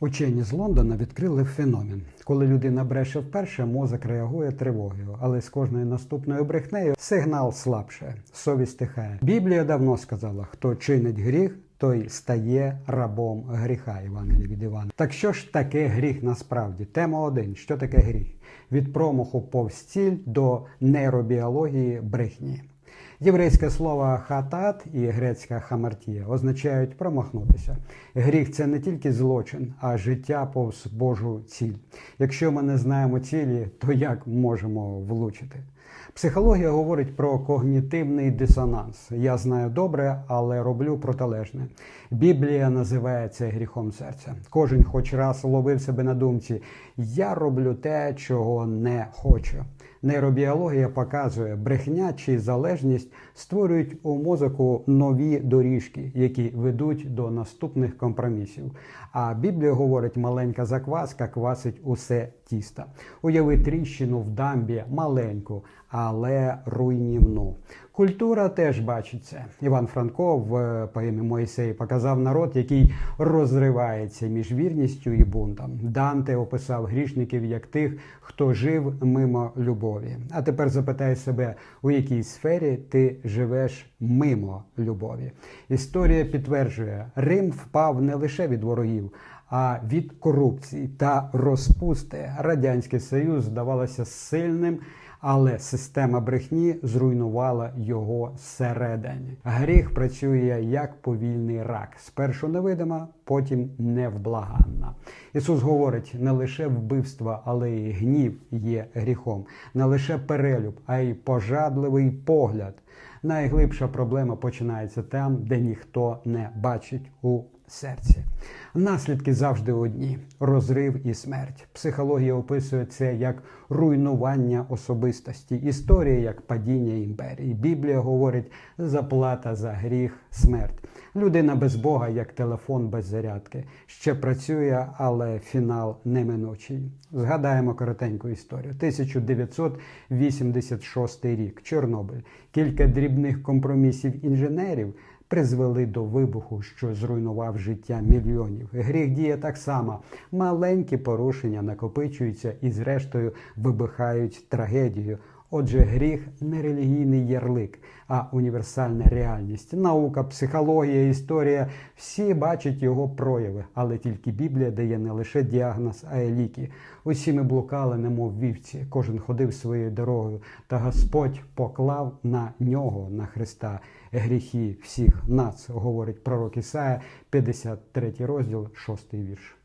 Учені з Лондона відкрили феномен. Коли людина бреше вперше, мозок реагує тривогою, але з кожною наступною брехнею сигнал слабше, совість тихає. Біблія давно сказала: хто чинить гріх, той стає рабом гріха. Івангелія від Івана. Так що ж таке гріх насправді? Тема 1. Що таке гріх? Від промаху повз ціль до нейробіології брехні. Єврейське слово хатат і грецька хамартія означають промахнутися. Гріх це не тільки злочин, а життя повз Божу ціль. Якщо ми не знаємо цілі, то як можемо влучити? Психологія говорить про когнітивний дисонанс. Я знаю добре, але роблю протилежне. Біблія називає це гріхом серця. Кожен хоч раз ловив себе на думці: я роблю те, чого не хочу. Нейробіологія показує, брехня чи залежність створюють у мозоку нові доріжки, які ведуть до наступних компромісів. А Біблія говорить, маленька закваска квасить усе тісто. Уяви тріщину в дамбі маленьку, але руйнівну. Культура теж бачить це. Іван Франко в поемі Моїсей показав народ, який розривається між вірністю і бунтом. Данте описав грішників як тих, хто жив мимо любові. А тепер запитай себе, у якій сфері ти живеш мимо любові. Історія підтверджує, Рим впав не лише від ворогів. А від корупції та розпусти радянський союз здавалося сильним, але система брехні зруйнувала його зсередині. Гріх працює як повільний рак. Спершу невидима, потім невблаганна. Ісус говорить: не лише вбивство, але й гнів є гріхом, не лише перелюб, а й пожадливий погляд. Найглибша проблема починається там, де ніхто не бачить у серці. Наслідки завжди одні: розрив і смерть. Психологія описує це як руйнування особистості, історія як падіння імперії. Біблія говорить заплата за гріх, смерть. Людина без Бога, як телефон без зарядки, ще працює, але фінал неминучий. Згадаємо коротеньку історію. 1986 рік. Чорнобиль. Кілька дрібних компромісів інженерів призвели до вибуху, що зруйнував життя мільйонів. Гріх діє так само. Маленькі порушення накопичуються і, зрештою, вибухають трагедію. Отже, гріх не релігійний ярлик, а універсальна реальність. Наука, психологія, історія всі бачать його прояви, але тільки Біблія дає не лише діагноз, а й ліки. Усі ми блукали, немов вівці, кожен ходив своєю дорогою, та Господь поклав на нього, на Христа, гріхи всіх нас, говорить пророк Ісая, 53 розділ, 6 вірш.